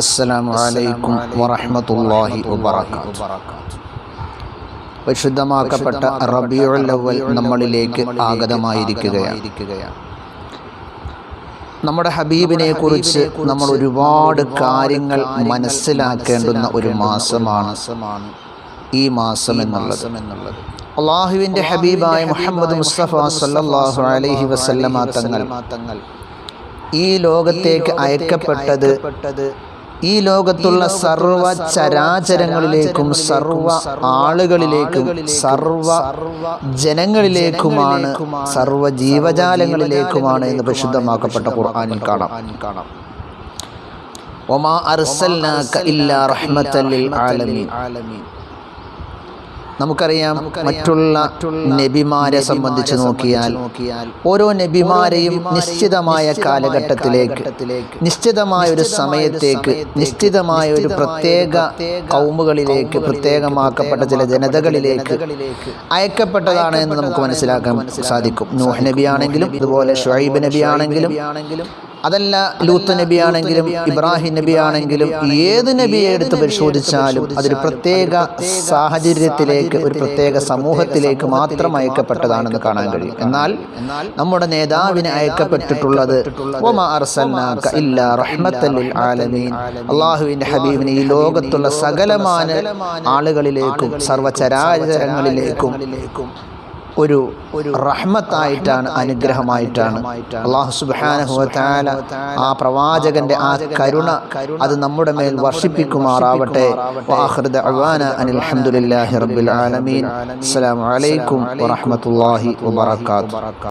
അസ്സലാമു അലൈക്കും വറഹ്മത്തുള്ളാഹി വബറകാതുഹു. പരിശുദ്ധമാക്കപ്പെട്ട റബിയുൽ അവൽ നമ്മളിലേക്ക് ആഗതമായിരിക്കുകയാണ്. നമ്മുടെ ഹബീബിനെ കുറിച്ച് നമ്മൾ ഒരുപാട് കാര്യങ്ങൾ മനസ്സിലാക്കേണ്ടുന്ന ഒരു മാസമാണ് ഈ മാസം എന്നുള്ളത്. അള്ളാഹുവിന്റെ ഹബീബായ മുഹമ്മദ് മുസ്തഫ സല്ലല്ലാഹു അലൈഹി വസല്ലമ തങ്ങൾ ഈ ലോകത്തേക്ക് അയക്കപ്പെട്ടത് ഈ ലോകത്തുള്ള സർവ ചരാചരങ്ങളിലേക്കും സർവ ആളുകളിലേക്കും സർവ ജനങ്ങളിലേക്കുമാണ് സർവ ജീവജാലങ്ങളിലേക്കുമാണ് എന്ന് പ്രശുദ്ധമാക്കപ്പെട്ട ഖുർആാനിൽ കാണാം. ഒമാ അർസൽ ഇല്ലാ റഹ്മത്തല്ലിൽ ആലമീൻ. നമുക്കറിയാം മറ്റുള്ള നബിമാരെ സംബന്ധിച്ച് നോക്കിയാൽ ഓരോ നബിമാരെയും നിശ്ചിതമായ കാലഘട്ടത്തിലേക്ക് നിശ്ചിതമായ ഒരു സമയത്തേക്ക് നിശ്ചിതമായ ഒരു പ്രത്യേക കൗമുകളിലേക്ക് പ്രത്യേകമാക്കപ്പെട്ട ചില ജനതകളിലേക്ക് അയക്കപ്പെട്ടതാണ് എന്ന് നമുക്ക് മനസ്സിലാക്കാൻ സാധിക്കും. നൂഹ് നബി ആണെങ്കിലും ഇതുപോലെ ഷുഹൈബ് നബി ആണെങ്കിലും അതല്ല ലൂത്ത് നബിയാണെങ്കിലും ഇബ്രാഹിം നബിയാണെങ്കിലും ഏത് നബിയെ എടുത്ത് പരിശോധിച്ചാലും അതൊരു പ്രത്യേക സാഹചര്യത്തിലേക്ക് ഒരു പ്രത്യേക സമൂഹത്തിലേക്ക് മാത്രം അയക്കപ്പെട്ടതാണെന്ന് കാണാൻ കഴിയും. എന്നാൽ നമ്മുടെ നേതാവിന് അയക്കപ്പെട്ടിട്ടുള്ളത് അള്ളാഹുവിന്റെ ഹബീബിന് ഈ ലോകത്തുള്ള സകലമാന ആളുകളിലേക്കും സർവചരാചരങ്ങളിലേക്കും ഒരു ഒരു റഹ്മത്തായിട്ടാണ് അനുഗ്രഹമായിട്ടാണ്. അള്ളാഹു സുബാനഹുല ആ പ്രവാചകന്റെ ആ കരുണ അത് നമ്മുടെ മേൽ വർഷിപ്പിക്കുമാറാവട്ടെ. അനിൽ അലഹമുല്ലാഹി റബ്ബിൽ ആലമീൻ. അസ്സലാമു അലൈക്കും വറഹ്മത്തുള്ളാഹി വബറകാതുഹു